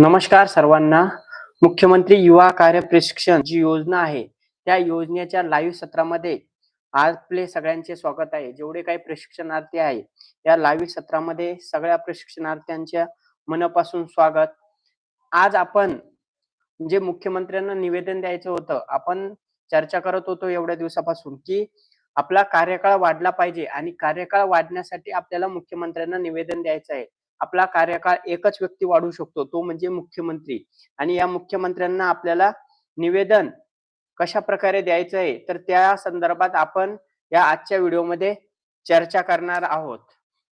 नमस्कार सर्वांना. मुख्यमंत्री युवा कार्य प्रशिक्षण जी योजना आहे त्या योजनेच्या लाईव्ह सत्रामध्ये आपले सगळ्यांचे स्वागत आहे. जेवढे काही प्रशिक्षणार्थी आहे या लाईव्ह सत्रामध्ये सगळ्या प्रशिक्षणार्थ्यांच्या मनापासून स्वागत. आज आपण जे मुख्यमंत्र्यांना निवेदन द्यायचं होतं आपण चर्चा करत होतो एवढ्या दिवसापासून की आपला कार्यकाळ वाढला पाहिजे आणि कार्यकाळ वाढण्यासाठी आपल्याला मुख्यमंत्र्यांना निवेदन द्यायचं आहे. आपला कार्यकाळ एकच व्यक्ती वाढू शकतो तो म्हणजे मुख्यमंत्री. आणि या मुख्यमंत्र्यांना आपल्याला निवेदन कशा प्रकारे द्यायचं आहे तर त्या संदर्भात आपण या आजच्या व्हिडिओमध्ये चर्चा करणार आहोत.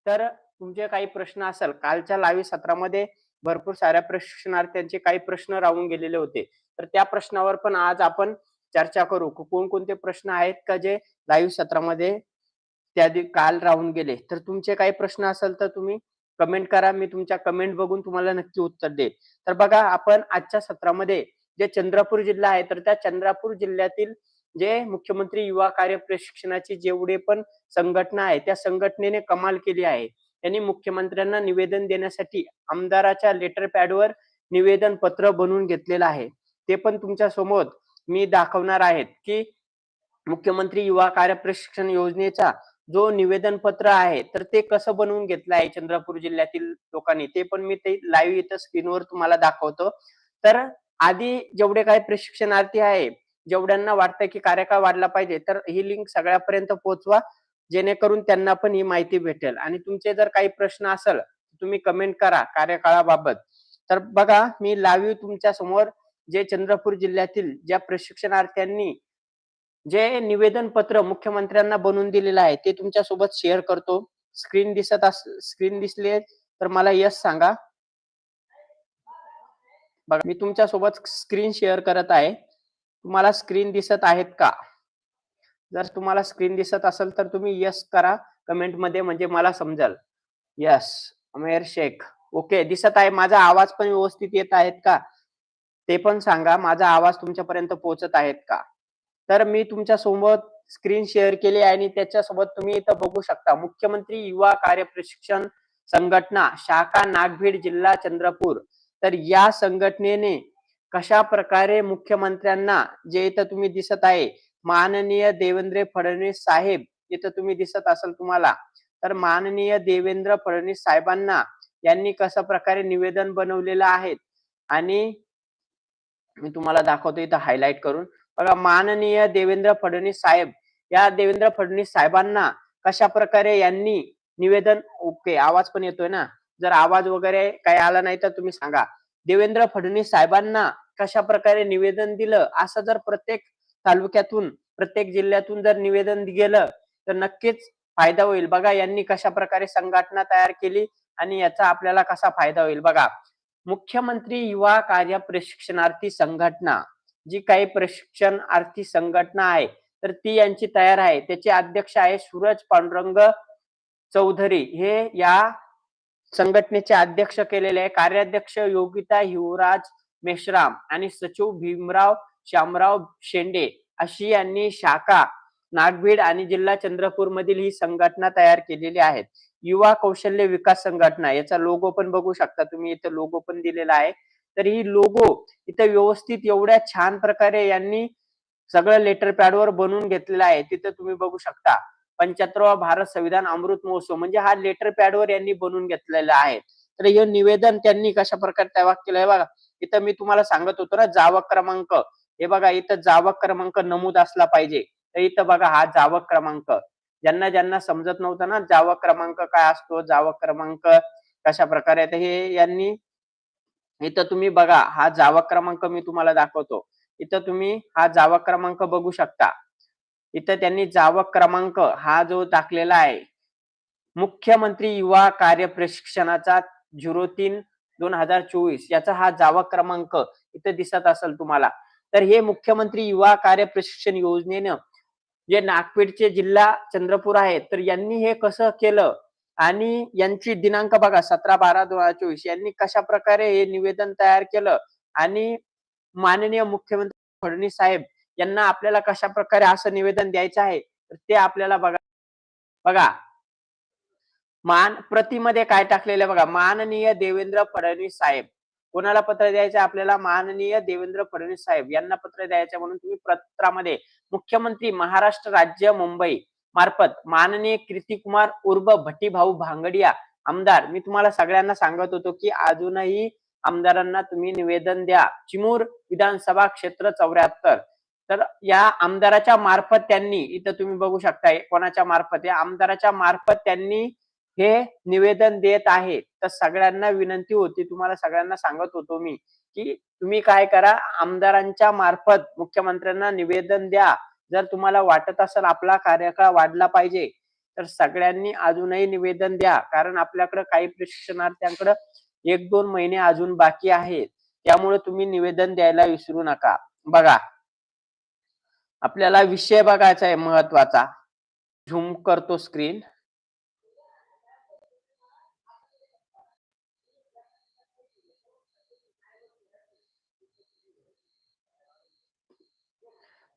तर तुमचे काही प्रश्न असेल कालच्या लाईव्ह सत्रामध्ये भरपूर साऱ्या प्रशिक्षणार्थ्यांचे काही प्रश्न राहून गेलेले होते. तर त्या प्रश्नावर पण आज आपण चर्चा करू. कोणकोणते प्रश्न आहेत का जे लाईव्ह सत्रामध्ये त्या काल राहून गेले? तर तुमचे काही प्रश्न असेल तर तुम्ही कमेंट करा मी तुमच्या कमेंट बघून तुम्हाला नक्की उत्तर देईल तर बघा आपण आजच्या सत्रामध्ये जे चंद्रपूर जिल्हा आहे तर त्या चंद्रपूर जिल्ह्यातील जे मुख्यमंत्री युवा कार्य प्रशिक्षणाची जेवढे पण संघटना आहे त्या संघटनेने कमाल केली आहे. त्यांनी मुख्यमंत्र्यांना निवेदन देण्यासाठी आमदाराच्या लेटर पॅडवर निवेदन पत्र बनवून घेतलेलं आहे. ते पण तुमच्यासमोर मी दाखवणार आहेत की मुख्यमंत्री युवा कार्य प्रशिक्षण योजनेचा जो निवेदन पत्र आहे तर ते कसं बनवून घेतलं आहे चंद्रपूर जिल्ह्यातील लोकांनी? ते पण मी ते लाईव्ह इथं स्क्रीनवर तुम्हाला दाखवतो. तर आधी जेवढे काही प्रशिक्षणार्थी आहे जेवढ्यांना वाटतं की कार्यकाळ वाढला पाहिजे तर ही लिंक सगळ्यापर्यंत पोहोचवा जेणेकरून त्यांना पण ही माहिती भेटेल. आणि तुमचे जर काही प्रश्न असेल तुम्ही कमेंट करा कार्यकाळाबाबत. तर बघा मी लाईव्ह तुमच्यासमोर जे चंद्रपूर जिल्ह्यातील ज्या प्रशिक्षणार्थ्यांनी जे निवेदन पत्र मुख्यमंत्र्यांना बनवून दिलेलं आहे ते तुमच्यासोबत शेअर करतो. स्क्रीन दिसत अस स्क्रीन दिसली तर मला यस सांगा. बघा मी तुमच्यासोबत स्क्रीन शेअर करत आहे. तुम्हाला स्क्रीन दिसत आहेत का? जर तुम्हाला स्क्रीन दिसत असेल तर तुम्ही यस करा. कमेंटमध्ये म्हणजे मला समजेल. यस अमेर शेख ओके दिसत आहे. माझा आवाज पण व्यवस्थित येत आहेत का? ते पण सांगा. माझा आवाज तुमच्यापर्यंत पोहोचत आहेत का? तर मी तुमच्यासोबत स्क्रीन शेअर केली आहे आणि त्याच्यासोबत तुम्ही इथं बघू शकता. मुख्यमंत्री युवा कार्य प्रशिक्षण संघटना शाखा नागभीड जिल्हा चंद्रपूर. तर या संघटनेने कशा प्रकारे मुख्यमंत्र्यांना जे इथं तुम्ही दिसत आहे माननीय देवेंद्र फडणवीस साहेब इथं तुम्ही दिसत असेल तुम्हाला तर माननीय देवेंद्र फडणवीस साहेबांना यांनी कशा प्रकारे निवेदन बनवलेलं आहे? आणि मी तुम्हाला दाखवतो इथं हायलाइट करून. माननीय देवेंद्र फडणवीस साहेब या देवेंद्र फडणवीस साहेबांना कशा प्रकारे यांनी निवेदन ओके आवाज पण येतोय ना? जर आवाज वगैरे काही आला नाही तर तुम्ही सांगा. देवेंद्र फडणवीस साहेबांना कशा प्रकारे निवेदन दिलं? असं जर प्रत्येक तालुक्यातून प्रत्येक जिल्ह्यातून जर निवेदन गेलं तर नक्कीच फायदा होईल. बघा यांनी कशा प्रकारे संघटना तयार केली आणि याचा आपल्याला कसा फायदा होईल? बघा मुख्यमंत्री युवा कार्य प्रशिक्षणार्थी संघटना. जी काही प्रशिक्षणार्थी संघटना आहे तर ती यांची तयार आहे. त्याचे अध्यक्ष आहे सूरज पांडुरंग चौधरी. हे या संघटनेचे अध्यक्ष केलेले आहे. कार्याध्यक्ष योगिता युवराज मेश्राम आणि सचिव भीमराव श्यामराव शेंडे अशी यांनी शाखा नागभीड आणि जिल्हा चंद्रपूर मधील ही संघटना तयार केलेली आहेत. युवा कौशल्य विकास संघटना याचा लोगो पण बघू शकता तुम्ही. इथं लोगो पण दिलेला आहे. तर ही लोगो इथं व्यवस्थित एवढ्या छान प्रकारे यांनी सगळं लेटर पॅडवर बनवून घेतलेलं आहे. तिथं तुम्ही बघू शकता. पंच्याहत्तरवा भारत संविधान अमृत महोत्सव म्हणजे हा लेटर पॅडवर यांनी बनवून घेतलेला आहे. तर हे निवेदन त्यांनी कशा प्रकारे तयार केलंय बघा. इथं मी तुम्हाला सांगत होतो ना जावक क्रमांक. हे बघा इथं जावक क्रमांक नमूद असला पाहिजे. तर इथं बघा हा जावक क्रमांक. ज्यांना ज्यांना समजत नव्हतं ना जावक क्रमांक काय असतो जावक क्रमांक कशा प्रकारे तर हे यांनी इथं तुम्ही बघा हा जावक क्रमांक मी तुम्हाला दाखवतो. इथं तुम्ही हा जावक क्रमांक बघू शकता. इथं त्यांनी जावक क्रमांक हा जो टाकलेला आहे मुख्यमंत्री युवा कार्य प्रशिक्षणाचा झिरो तीन दोन हजार चोवीस याचा हा जावक क्रमांक इथं दिसत असेल तुम्हाला. तर हे मुख्यमंत्री युवा कार्य प्रशिक्षण योजनेनं जे नागपेडचे जिल्हा चंद्रपूर आहे तर यांनी हे कसं केलं? आणि यांची दिनांक बघा सतरा बारा दोन हजार चोवीस. यांनी कशा प्रकारे हे निवेदन तयार केलं? आणि माननीय मुख्यमंत्री फडणवीस साहेब यांना आपल्याला कशा प्रकारे असं निवेदन द्यायचं आहे? तर ते आपल्याला बघा. बघा. मान प्रतिमध्ये काय टाकलेलं आहे बघा? माननीय देवेंद्र फडणवीस साहेब. कोणाला पत्र द्यायचं आपल्याला? माननीय देवेंद्र फडणवीस साहेब यांना पत्र द्यायचं म्हणून तुम्ही पत्रामध्ये मुख्यमंत्री महाराष्ट्र राज्य मुंबई मार्फत माननीय कीर्तिकुमार उर्फ भट्टीभाऊ भांगडिया आमदार मी तुम्हाला सगळ्यांना सांगत होतो की अजूनही आमदारांना तुम्ही निवेदन द्या. चिमूर विधानसभा क्षेत्र चौऱ्याहत्तर. तर या आमदाराच्या मार्फत त्यांनी इथं तुम्ही बघू शकताय कोणाच्या मार्फत? या आमदाराच्या मार्फत त्यांनी हे निवेदन देत आहे. तर सगळ्यांना विनंती होती तुम्हाला सगळ्यांना सांगत होतो मी की तुम्ही काय करा आमदारांच्या मार्फत मुख्यमंत्र्यांना निवेदन द्या. जर तुम्हाला वाटत असेल आपला कार्यकाळ वाढला पाहिजे तर सगळ्यांनी अजूनही निवेदन द्या. कारण आपल्याकडे काही प्रशिक्षणार्थ्यांकडे एक दोन महिने अजून बाकी आहेत. त्यामुळे तुम्ही निवेदन द्यायला विसरू नका. बघा आपल्याला विषय बघायचा आहे महत्त्वाचा झूम करतो स्क्रीन.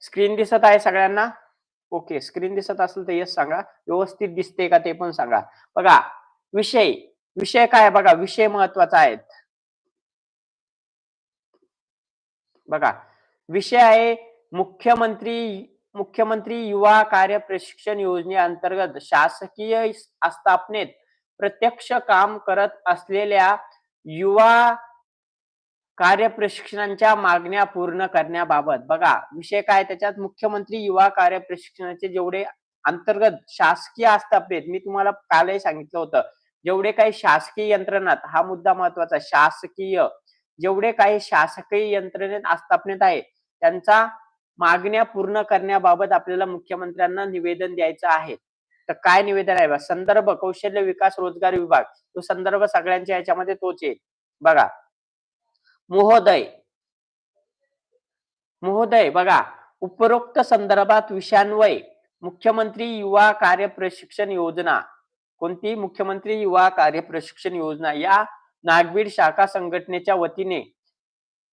स्क्रीन दिसत आहे सगळ्यांना? ओके स्क्रीन दिसत असेल तर येस सांगा. व्यवस्थित दिसते का ते पण सांगा. बघा विषय. विषय काय बघा? विषय महत्त्वाचा आहे. बघा विषय आहे मुख्यमंत्री मुख्यमंत्री युवा कार्य प्रशिक्षण योजनेअंतर्गत शासकीय आस्थापनेत प्रत्यक्ष काम करत असलेल्या युवा कार्य प्रशिक्षणाच्या मागण्या पूर्ण करण्याबाबत. बघा विषय काय त्याच्यात? मुख्यमंत्री युवा कार्य प्रशिक्षणाचे जेवढे अंतर्गत शासकीय आस्थापनेत मी तुम्हाला कालही सांगितलं होतं. जेवढे काही शासकीय यंत्रणात हा मुद्दा महत्त्वाचा शासकीय जेवढे काही शासकीय यंत्रणेत आस्थापनेत आहे त्यांचा मागण्या पूर्ण करण्याबाबत आपल्याला मुख्यमंत्र्यांना निवेदन द्यायचं आहे. तर काय निवेदन आहे? संदर्भ कौशल्य विकास रोजगार विभाग. तो संदर्भ सगळ्यांच्या याच्यामध्ये तोच आहे. बघा महोदय. महोदय बघा उपरोक्त संदर्भात विषयान्वय मुख्यमंत्री युवा कार्य प्रशिक्षण योजना. कोणती? मुख्यमंत्री युवा कार्य प्रशिक्षण योजना. या नागवीर शाखा संघटनेच्या वतीने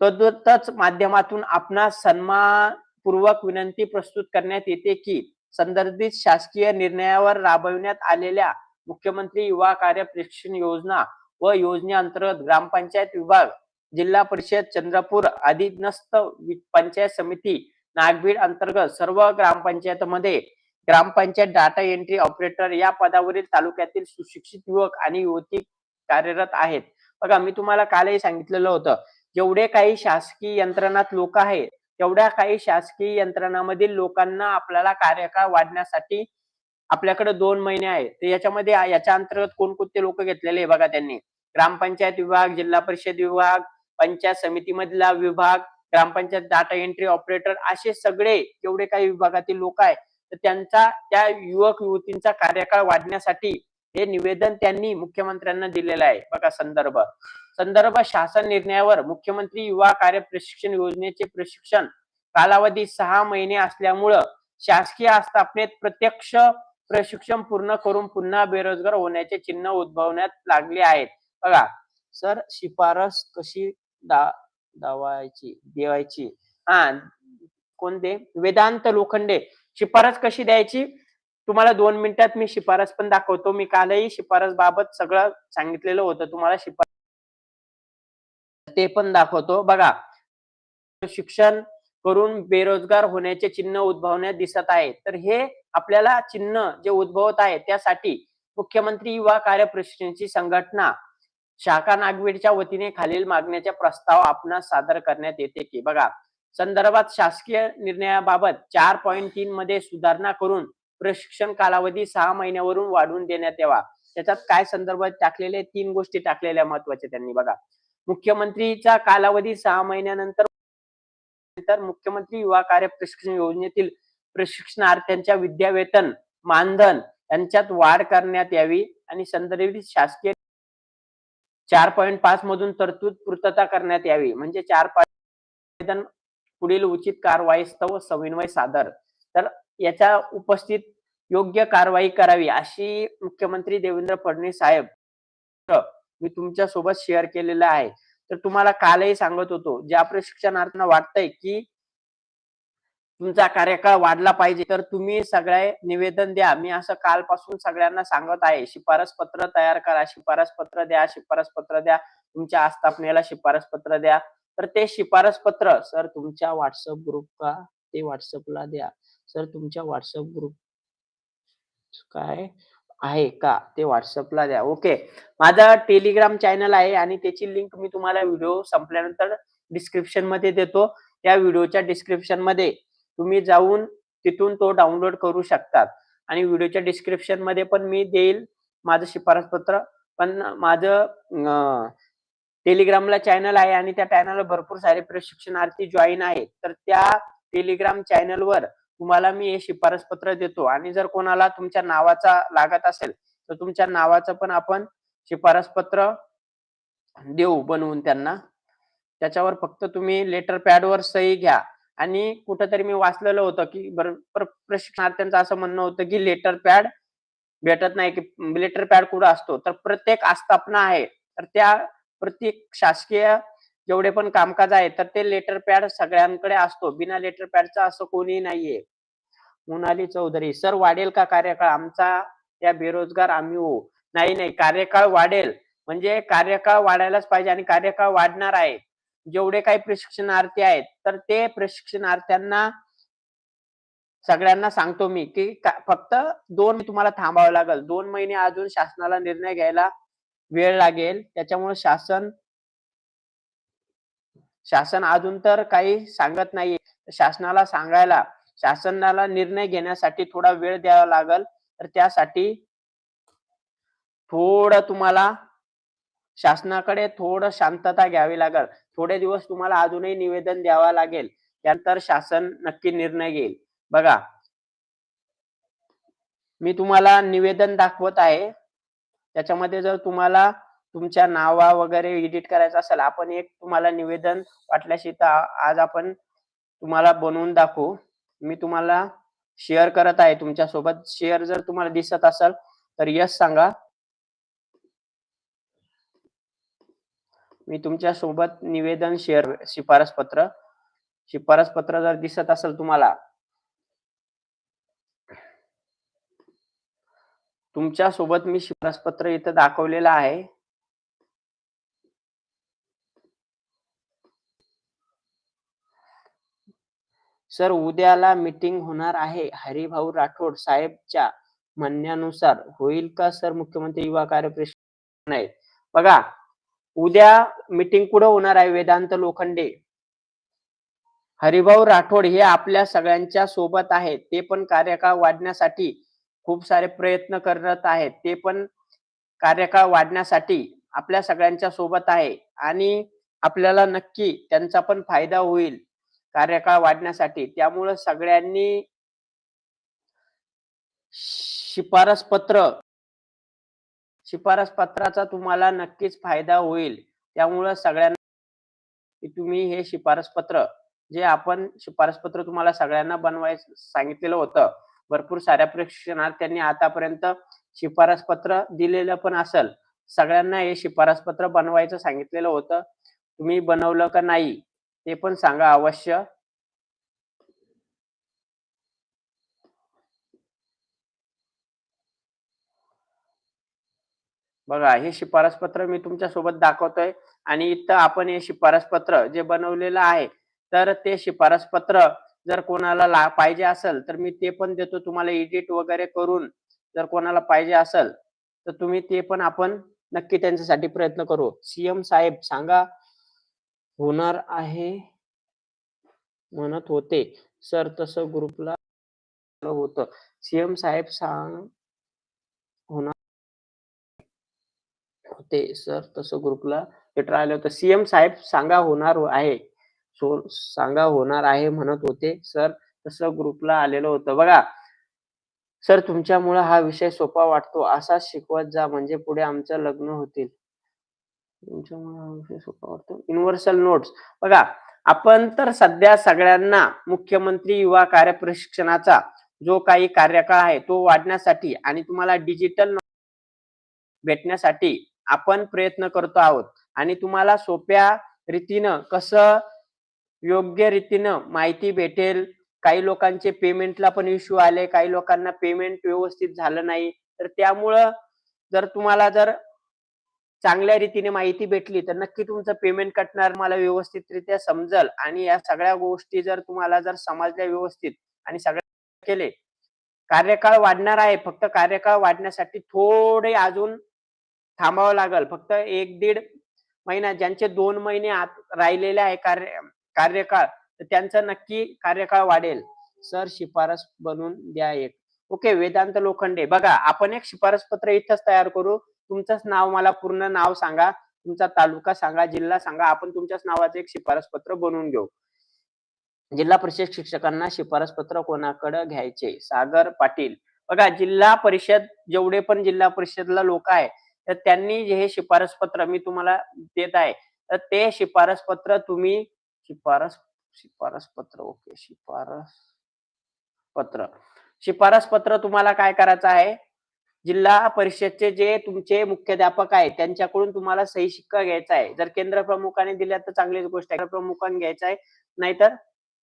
तद्वतच माध्यमातून आपणास सन्मानपूर्वक विनंती प्रस्तुत करण्यात येते की संदर्भित शासकीय निर्णयावर राबविण्यात आलेल्या मुख्यमंत्री युवा कार्य प्रशिक्षण योजना व योजनेअंतर्गत ग्रामपंचायत विभाग जिल्हा परिषद चंद्रपूर अधीनस्थ पंचायत समिती नागबीड अंतर्गत सर्व ग्रामपंचायतमध्ये ग्रामपंचायत डाटा एंट्री ऑपरेटर या पदावरील तालुक्यातील सुशिक्षित युवक आणि युवती कार्यरत आहेत. बघा मी तुम्हाला कालही सांगितलेलं होतं जेवढे काही शासकीय यंत्रणात लोक आहेत तेवढ्या काही शासकीय यंत्रणामधील लोकांना आपल्याला कार्यकाळ वाढण्यासाठी आपल्याकडे दोन महिने आहेत. तर याच्यामध्ये याच्या अंतर्गत कोणकोणते लोक घेतलेले आहे बघा त्यांनी? ग्रामपंचायत विभाग जिल्हा परिषद विभाग पंचायत समितीमधला विभाग ग्रामपंचायत डाटा एंट्री ऑपरेटर असे सगळे जेवढे काही विभागातील लोक आहेत तर त्यांचा त्या युवक युवतींचा कार्यकाळ वाढण्यासाठी हे निवेदन त्यांनी मुख्यमंत्र्यांना दिलेलं आहे. बघा संदर्भ. संदर्भ शासन निर्णयावर मुख्यमंत्री युवा कार्य प्रशिक्षण योजनेचे प्रशिक्षण कालावधी सहा महिने असल्यामुळं शासकीय आस्थापनेत प्रत्यक्ष प्रशिक्षण पूर्ण करून पुन्हा बेरोजगार होण्याचे चिन्ह उद्भवण्यात लागले आहेत. बघा सर शिफारस कशी दा दावायची देवायची. हा कोणते? वेदांत लोखंडे. शिफारस कशी द्यायची? तुम्हाला दोन मिनिटात मी शिफारस पण दाखवतो. मी कालही शिफारस बाबत सगळं सांगितलेलं होतं. तुम्हाला शिफारस ते पण दाखवतो. बघा. शिक्षण करून बेरोजगार होण्याचे चिन्ह उद्भवण्यात दिसत आहे. तर हे आपल्याला चिन्ह जे उद्भवत आहे त्यासाठी मुख्यमंत्री युवा कार्यप्रशिक्षणची संघटना शाखा नागवीडच्या वतीने खालील मागण्याचा प्रस्ताव आपणास सादर करण्यात येते की बघा संदर्भात शासकीय निर्णयाबाबत चार पॉईंट तीन मध्ये सुधारणा करून प्रशिक्षण कालावधी सहा महिन्यावरून वाढवून देण्यात यावा. त्याच्यात काय संदर्भ टाकलेले? तीन गोष्टी टाकलेल्या महत्त्वाच्या त्यांनी बघा. मुख्यमंत्रीचा कालावधी सहा महिन्यानंतर मुख्यमंत्री युवा कार्य प्रशिक्षण योजनेतील प्रशिक्षणार्थ्यांच्या विद्यावेतन मानधन यांच्यात वाढ करण्यात यावी आणि संदर्भित शासकीय चार पॉईंट पाच मधून तरतूद पूर्तता करण्यात यावी. म्हणजे चार पॉईंट पुढील उचित कारवाईस्तव समन्वय सादर. तर याच्या उपस्थित योग्य कारवाई करावी अशी मुख्यमंत्री देवेंद्र फडणवीस साहेब मी तुमच्यासोबत शेअर केलेलं आहे. तर तुम्हाला कालही सांगत होतो ज्या प्रशिक्षणार्थींना वाटतंय की तुमचा कार्यकाळ वाढला पाहिजे. तर तुम्ही सगळे निवेदन द्या. मी असं कालपासून सगळ्यांना सांगत आहे शिफारस पत्र तयार करा शिफारस पत्र द्या शिफारस पत्र द्या तुमच्या आस्थापनेला शिफारस पत्र द्या. तर ते शिफारस पत्र सर तुमच्या व्हॉट्सअप ग्रुप का? ते व्हॉट्सअपला द्या. सर तुमच्या व्हॉट्सअप ग्रुप काय आहे का? ते व्हॉट्सअपला द्या. ओके. माझा टेलिग्राम चॅनल आहे आणि त्याची लिंक मी तुम्हाला व्हिडिओ संपल्यानंतर डिस्क्रिप्शनमध्ये देतो. त्या व्हिडिओच्या डिस्क्रिप्शनमध्ये तुम्ही जाऊन तिथून तो डाउनलोड करू शकतात. आणि व्हिडिओच्या डिस्क्रिप्शनमध्ये पण मी देईल माझं शिफारस पत्र पण माझं टेलिग्रामला चॅनल आहे आणि त्या चॅनलला भरपूर सारे प्रशिक्षणार्थी जॉईन आहेत. तर त्या टेलिग्राम चॅनलवर तुम्हाला मी हे शिफारसपत्र देतो. आणि जर कोणाला तुमच्या नावाचा लागत असेल तर तुमच्या नावाचं पण आपण शिफारस पत्र देऊ बनवून त्यांना. त्याच्यावर फक्त तुम्ही लेटर पॅडवर सही घ्या. आणि कुठंतरी मी वाचलेलं होतं की बरोबर प्रशिक्षणार्थ्यांचं असं म्हणणं होतं की लेटर पॅड भेटत नाही की लेटर पॅड कुठं असतो? तर प्रत्येक आस्थापना आहे तर त्या प्रत्येक शासकीय जेवढे पण कामकाज आहे तर ते लेटर पॅड सगळ्यांकडे असतो. बिना लेटर पॅडचा असं कोणी नाहीये. मोनाली चौधरी सर वाढेल का कार्यकाळ? आमचा या बेरोजगार आम्ही हो. नाही नाही कार्यकाळ वाढेल. म्हणजे कार्यकाळ वाढायलाच पाहिजे आणि कार्यकाळ वाढणार आहे. जेवढे काही प्रशिक्षणार्थी आहेत तर ते प्रशिक्षणार्थ्यांना सगळ्यांना सांगतो मी की फक्त दोन तुम्हाला थांबावं लागेल. दोन महिने अजून शासनाला निर्णय घ्यायला वेळ लागेल. त्याच्यामुळे शासन शासन अजून तर काही सांगत नाही शासनाला सांगायला शासनाला निर्णय घेण्यासाठी थोडा वेळ द्यावा लागेल. तर त्यासाठी थोडं तुम्हाला शासनाकडे थोडं शांतता घ्यावी लागेल. थोडे दिवस तुम्हाला अजूनही निवेदन द्यावा लागेल. त्यानंतर शासन नक्की निर्णय घेईल. बघा. मी तुम्हाला निवेदन दाखवत आहे. त्याच्यामध्ये जर तुम्हाला तुमच्या नावा वगैरे एडिट करायचं असेल आपण एक तुम्हाला निवेदन वाटल्याशी तर आज आपण तुम्हाला बनवून दाखवू. मी तुम्हाला शेअर करत आहे तुमच्यासोबत शेअर जर तुम्हाला दिसत असेल तर यस सांगा. मी तुमच्यासोबत निवेदन शेअर शिफारस पत्र शिफारस पत्र जर दिसत असेल तुम्हाला तुमच्यासोबत मी शिफारस पत्र इथं दाखवलेलं आहे. सर उद्याला मीटिंग होणार आहे. हरिभाऊ राठोड साहेबच्या म्हणण्यानुसार होईल का? सर मुख्यमंत्री युवा कार्य नाही. बघा उद्या मीटिंग कुठं होणार आहे वेदांत लोखंडे? हरिभाऊ राठोड हे आपल्या सगळ्यांच्या सोबत आहेत. ते पण कार्यकाळ वाढण्यासाठी खूप सारे प्रयत्न करत आहेत. ते पण कार्यकाळ वाढण्यासाठी आपल्या सगळ्यांच्या सोबत आहे आणि आपल्याला नक्की त्यांचा पण फायदा होईल कार्यकाळ वाढण्यासाठी. त्यामुळं सगळ्यांनी शिफारस पत्र शिफारस पत्राचा तुम्हाला नक्कीच फायदा होईल. त्यामुळं सगळ्यांना तुम्ही हे शिफारस पत्र जे आपण शिफारस पत्र तुम्हाला सगळ्यांना बनवायचं सांगितलेलं होतं. भरपूर साऱ्या प्रशिक्षणार्थ्यांनी आतापर्यंत शिफारस पत्र दिलेलं पण असेल. सगळ्यांना हे शिफारस पत्र बनवायचं सांगितलेलं होतं. तुम्ही बनवलं का नाही ते पण सांगा अवश्य. बघा हे शिफारसपत्र मी तुमच्यासोबत दाखवतोय आणि इथं आपण हे शिफारसपत्र जे बनवलेलं आहे तर ते शिफारसपत्र जर कोणाला पाहिजे असेल तर मी ते पण देतो. तुम्हाला एडिट वगैरे करून जर कोणाला पाहिजे असेल तर तुम्ही ते पण आपण नक्की त्यांच्यासाठी प्रयत्न करू. सीएम साहेब सांगा होणार आहे? म्हणत होते. सर तसं ग्रुपला होतं. सीएम साहेब सांग होणार होते सर तसं ग्रुपला लेटर आलं होतं. सीएम साहेब सांगा होणार आहे. सो सांगा होणार आहे म्हणत होते. सर तसं ग्रुपला आलेलं होतं. बघा सर तुमच्यामुळे हा विषय सोपा वाटतो. असा शिकवत जा म्हणजे पुढे आमचं लग्न होतील. तुमच्यामुळे हा विषय सोपा वाटतो. युनिव्हर्सल नोट्स बघा आपण तर सध्या सगळ्यांना मुख्यमंत्री युवा कार्य प्रशिक्षणाचा जो काही कार्यकाळ आहे तो वाढण्यासाठी आणि तुम्हाला डिजिटल भेटण्यासाठी आपण प्रयत्न करतो आहोत. आणि तुम्हाला सोप्या रीतीनं कसं योग्य रीतीनं माहिती भेटेल काही लोकांचे पेमेंटला पण इश्यू आले काही लोकांना पेमेंट व्यवस्थित झालं नाही तर त्यामुळं जर तुम्हाला जर चांगल्या रीतीने माहिती भेटली तर नक्की तुमचं पेमेंट कटणार मला व्यवस्थितरित्या समजल. आणि या सगळ्या गोष्टी जर तुम्हाला जर समजल्या व्यवस्थित आणि सगळ्या केले कार्यकाळ वाढणार आहे. फक्त कार्यकाळ वाढण्यासाठी थोडे अजून थांबावं लागल. फक्त एक दीड महिना ज्यांचे दोन महिने आत राहिलेले आहे कार्य कार्यकाळ तर नक्की कार्यकाळ वाढेल. सर शिफारस बनवून द्या एक. ओके वेदांत लोखंडे. बघा आपण एक शिफारस पत्र इथंच तयार करू. तुमचंच नाव मला पूर्ण नाव सांगा. तुमचा तालुका सांगा जिल्हा सांगा. आपण तुमच्याच नावाचं एक शिफारस पत्र बनवून घेऊ. जिल्हा परिषद शिक्षकांना शिफारस पत्र कोणाकडे घ्यायचे? सागर पाटील. बघा जिल्हा परिषद जेवढे पण जिल्हा परिषदला लोक आहे तर त्यांनी जे हे शिफारस पत्र मी तुम्हाला देत आहे तर ते शिफारस पत्र तुम्ही शिफारस शिफारस पत्र ओके शिफारस पत्र शिफारस पत्र तुम्हाला काय करायचं आहे? जिल्हा परिषदचे जे तुमचे मुख्याध्यापक आहेत त्यांच्याकडून तुम्हाला सही शिक्का घ्यायचा आहे. जर केंद्र प्रमुखाने दिल्या तर चांगलीच गोष्ट आहे. केंद्र प्रमुखाने घ्यायचा आहे नाहीतर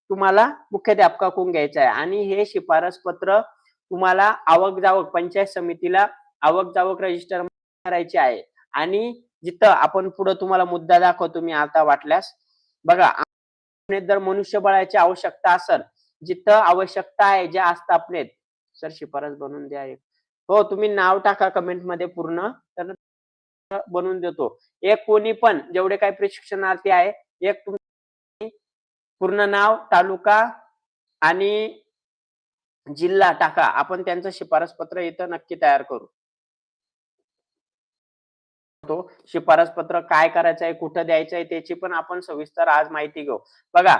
तुम्हाला मुख्याध्यापकाकडून घ्यायचं आहे. आणि हे शिफारस पत्र तुम्हाला आवक जावक पंचायत समितीला आवक जावक रजिस्टर करायची आहे. आणि जिथं आपण पुढे तुम्हाला मुद्दा दाखवतो मी आता वाटल्यास. बघा आपल्यात जर मनुष्यबळाची आवश्यकता असेल जिथं आवश्यकता आहे ज्या आस्थापनेत. सर शिफारस बनवून द्या हो तुम्ही नाव टाका कमेंटमध्ये पूर्ण. तर बनवून देतो. एक कोणी पण जेवढे काही प्रशिक्षणार्थी आहे एक तुम पूर्ण नाव तालुका आणि जिल्हा टाका. आपण त्यांचं शिफारस पत्र इथं नक्की तयार करू. तो शिफारस पत्र काय करायचं आहे कुठं द्यायचं आहे त्याची पण आपण सविस्तर आज माहिती घेऊ. बघा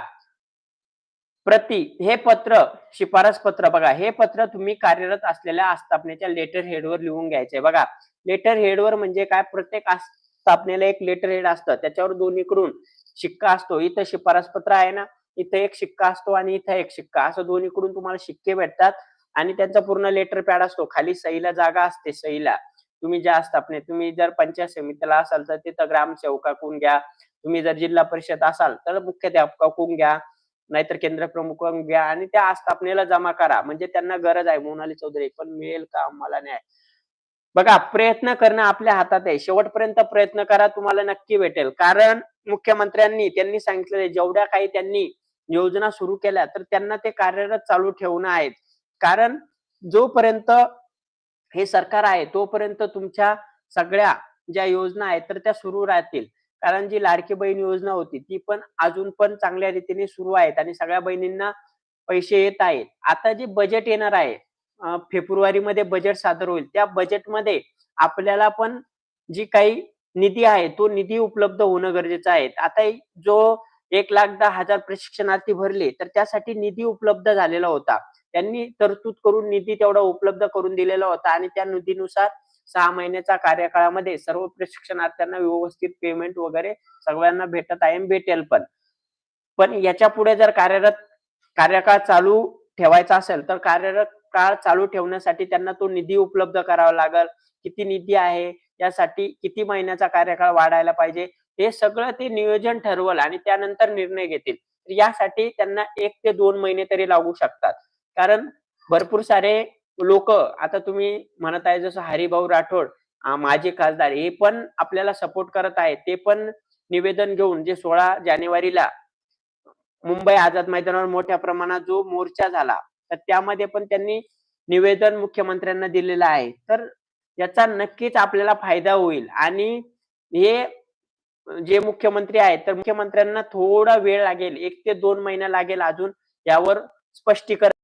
प्रति हे पत्र शिफारस पत्र बघा हे पत्र तुम्ही कार्यरत असलेल्या आस्थापनेच्या लेटर हेडवर लिहून घ्यायचंय. बघा लेटर हेडवर म्हणजे काय? प्रत्येक आस्थापनेला एक लेटर हेड असतं. त्याच्यावर दोन्हीकडून शिक्का असतो. इथं शिफारस पत्र आहे ना इथं एक शिक्का असतो आणि इथं एक शिक्का. असं दोन्हीकडून तुम्हाला शिक्के भेटतात आणि त्यांचा पूर्ण लेटर पॅड असतो. खाली सहीला जागा असते सहीला. तुम्ही ज्या स्थापने तुम्ही जर पंचायत समितीला असाल तर तिथं ग्रामसेवकाकडून घ्या. तुम्ही जर जिल्हा परिषद असाल तर मुख्याध्यापकाकडून घ्या. नाहीतर केंद्र प्रमुख घ्या आणि त्या आस्थापनेला जमा करा. म्हणजे त्यांना गरज आहे मोनाली चौधरी पण मिळेल का आम्हाला न्याय? बघा प्रयत्न करणं आपल्या हातात आहे. शेवटपर्यंत प्रयत्न करा तुम्हाला नक्की भेटेल. कारण मुख्यमंत्र्यांनी त्यांनी सांगितलं जेवढ्या काही त्यांनी योजना सुरू केल्या तर त्यांना ते कार्यरत चालू ठेवणं आहेत. कारण जोपर्यंत हे सरकार आहे तोपर्यंत तुमच्या सगळ्या ज्या योजना आहेत तर त्या सुरू राहतील. कारण जी लाडकी बहीण योजना होती ती पण अजून पण चांगल्या रीतीने सुरू आहेत आणि सगळ्या बहिणींना पैसे येत आहेत. आता जे बजेट येणार आहे फेब्रुवारी मध्ये बजेट सादर होईल त्या बजेटमध्ये आपल्याला पण जी काही निधी आहे तो निधी उपलब्ध होणं गरजेचं आहे. आता जो एक लाख दहा हजार प्रशिक्षणार्थी भरले तर त्यासाठी निधी उपलब्ध झालेला होता. त्यांनी तरतूद करून निधी तेवढा उपलब्ध करून दिलेला होता. आणि त्या निधीनुसार सहा महिन्याच्या कार्यकाळामध्ये सर्व प्रशिक्षणार्थ्यांना व्यवस्थित पेमेंट वगैरे सगळ्यांना भेटत आहे भेटेल पण. पण याच्यापुढे जर कार्यरत कार्यकाळ चालू ठेवायचा असेल तर कार्यरत काळ चालू ठेवण्यासाठी त्यांना तो निधी उपलब्ध करावा लागेल. किती निधी आहे यासाठी किती महिन्याचा कार्यकाळ वाढायला पाहिजे हे सगळं ते नियोजन ठरवल आणि त्यानंतर निर्णय घेतील. यासाठी त्यांना एक ते दोन महिने तरी लागू शकतात. कारण भरपूर सारे लोक आता तुम्ही म्हणत आहे जसं हरिभाऊ राठोड माजी खासदार हे पण आपल्याला सपोर्ट करत आहे ते पण निवेदन घेऊन जे सोळा जानेवारीला मुंबई आझाद मैदानावर मोठ्या प्रमाणात जो मोर्चा झाला तर त्यामध्ये पण त्यांनी निवेदन मुख्यमंत्र्यांना दिलेलं आहे. तर याचा नक्कीच आपल्याला फायदा होईल. आणि हे जे मुख्यमंत्री आहेत तर मुख्यमंत्र्यांना थोडा वेळ लागेल एक ते दोन महिना लागेल अजून यावर स्पष्टीकरण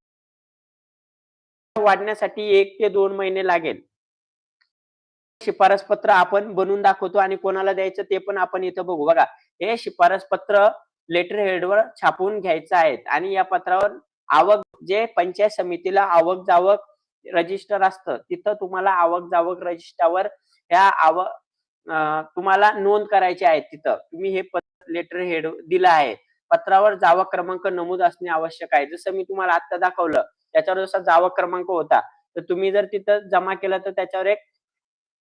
वाढण्यासाठी एक ते दोन महिने लागेल. शिफारस पत्र आपण बनवून दाखवतो आणि कोणाला द्यायचं ते पण आपण इथं बघू. बघा हे शिफारस पत्र लेटर हेडवर छापून घ्यायचं आहे आणि या पत्रावर आवक जे पंचायत समितीला आवक जावक रजिस्टर असतं तिथं तुम्हाला आवक जावक रजिस्टरवर ह्या आवक तुम्हाला नोंद करायची आहे तिथं. तुम्ही हे लेटर हेड दिलं आहे. पत्रावर जावा क्रमांक नमूद असणे आवश्यक आहे. जसं मी तुम्हाला आता दाखवलं त्याच्यावर जसा जावक क्रमांक होता तर तुम्ही जर तिथं जमा केला तर त्याच्यावर एक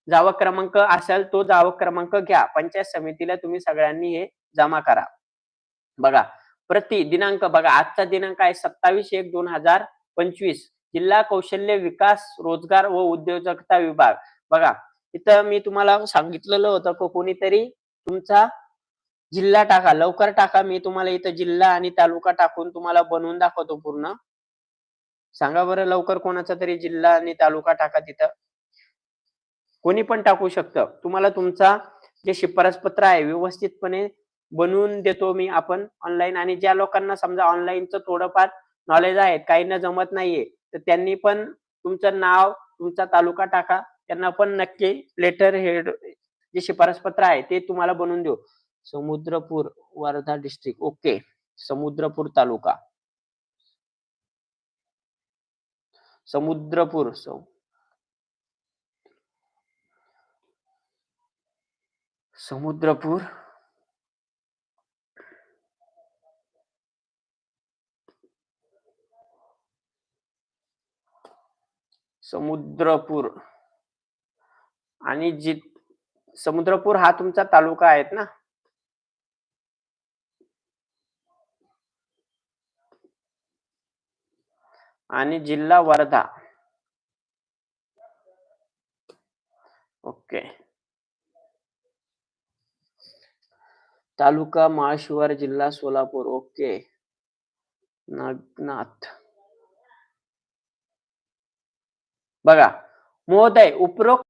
जावक क्रमांक असेल तो जावक क्रमांक घ्या. पंचायत समितीला तुम्ही सगळ्यांनी हे जमा करा. बघा प्रति दिनांक बघा आजचा दिनांक आहे सत्तावीस एक दोन हजार पंचवीस. जिल्हा कौशल्य विकास रोजगार व उद्योजकता विभाग. बघा इथं मी तुम्हाला सांगितलेलं होतं को कोणीतरी तुमचा जिल्हा टाका लवकर टाका. मी तुम्हाला इथं जिल्हा आणि तालुका टाकून तुम्हाला बनवून दाखवतो पूर्ण. सांगा बरं लवकर कोणाचा तरी जिल्हा आणि तालुका टाका तिथं. कोणी पण टाकू शकतं. तुम्हाला तुमचा जे शिफारस पत्र आहे व्यवस्थितपणे बनवून देतो मी आपण ऑनलाईन आणि ज्या लोकांना समजा ऑनलाईनचं थोडंफार नॉलेज आहे काहींना जमत नाहीये तर त्यांनी पण तुमचं नाव तुमचा तालुका टाका. त्यांना पण नक्की लेटर हेड जे शिफारस पत्र आहे ते तुम्हाला बनवून देऊ. Samudrapur Wardha district okay Samudrapur taluka. Samudrapur सौ. समुद्रपूर. समुद्रपूर. आणि जी समुद्रपूर हा तुमचा तालुका आहेत ना? आणि जिल्हा वर्धा. ओके. तालुका माळशिवार जिल्हा सोलापूर. ओके. नागनाथ. बघा महोदय उपरोक्त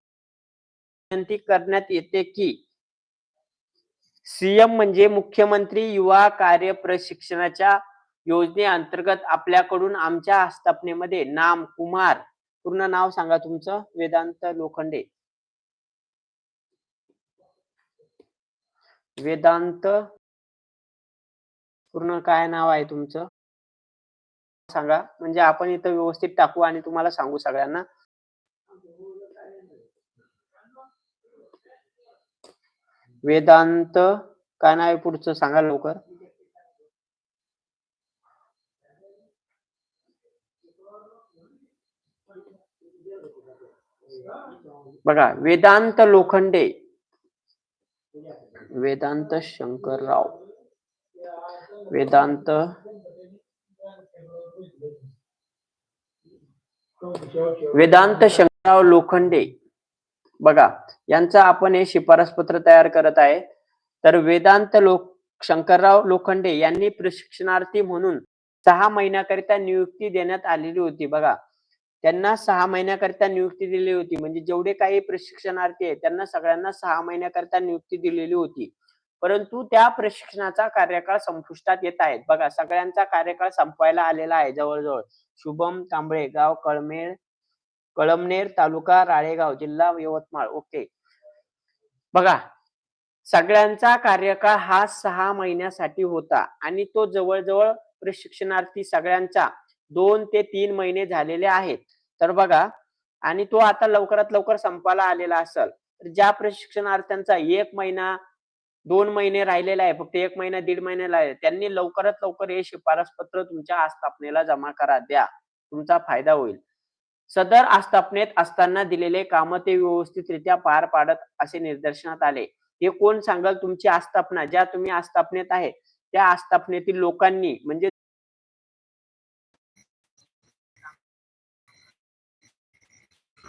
विनंती करण्यात येते की सीएम म्हणजे मुख्यमंत्री युवा कार्य प्रशिक्षणाच्या योजनेअंतर्गत आपल्याकडून आमच्या आस्थापनेमध्ये नाम कुमार पूर्ण नाव सांगा तुमचं वेदांत लोखंडे. वेदांत पूर्ण काय नाव आहे तुमचं? सांगा म्हणजे आपण इथं व्यवस्थित टाकू आणि तुम्हाला सांगू सगळ्यांना. वेदांत काय नाव आहे पुढचं? सांगा लवकर. बघा वेदांत लोखंडे. वेदांत शंकरराव. वेदांत वेदांत शंकरराव लोखंडे. बघा यांचा आपण हे शिफारस पत्र तयार करत आहे. तर वेदांत लोक शंकरराव लोखंडे यांनी प्रशिक्षणार्थी म्हणून सहा महिन्याकरिता नियुक्ती देण्यात आलेली होती. बघा त्यांना सहा महिन्याकरिता नियुक्ती दिली होती. म्हणजे जेवढे काही प्रशिक्षणार्थी आहेत त्यांना सगळ्यांना सहा महिन्याकरिता नियुक्ती दिलेली होती. परंतु त्या प्रशिक्षणाचा कार्यकाळ संपुष्टात येत आहेत बघा सगळ्यांचा कार्यकाळ संपवायला आलेला आहे जवळजवळ. शुभम तांबळे गाव कळमेळ कळमनेर तालुका राळेगाव जिल्हा यवतमाळ. ओके. बघा सगळ्यांचा कार्यकाळ हा सहा महिन्यासाठी होता आणि तो जवळजवळ प्रशिक्षणार्थी सगळ्यांचा दोन ते तीन महिने झालेले आहेत. तर बघा आणि तो आता लवकरात लवकर संपायला आलेला असेल तर ज्या प्रशिक्षणार्थ्यांचा एक महिना दोन महिने राहिलेला आहे फक्त एक महिना दीड महिन्याला आहे त्यांनी लवकरात लवकर हे शिफारस पत्र तुमच्या आस्थापनेला जमा करा द्या. तुमचा फायदा होईल. सदर आस्थापनेत असताना दिलेले काम ते व्यवस्थितरित्या पार पाडत असे निदर्शनात आले. हे कोण सांगाल? तुमची आस्थापना ज्या तुम्ही आस्थापनेत आहे त्या आस्थापनेतील लोकांनी म्हणजे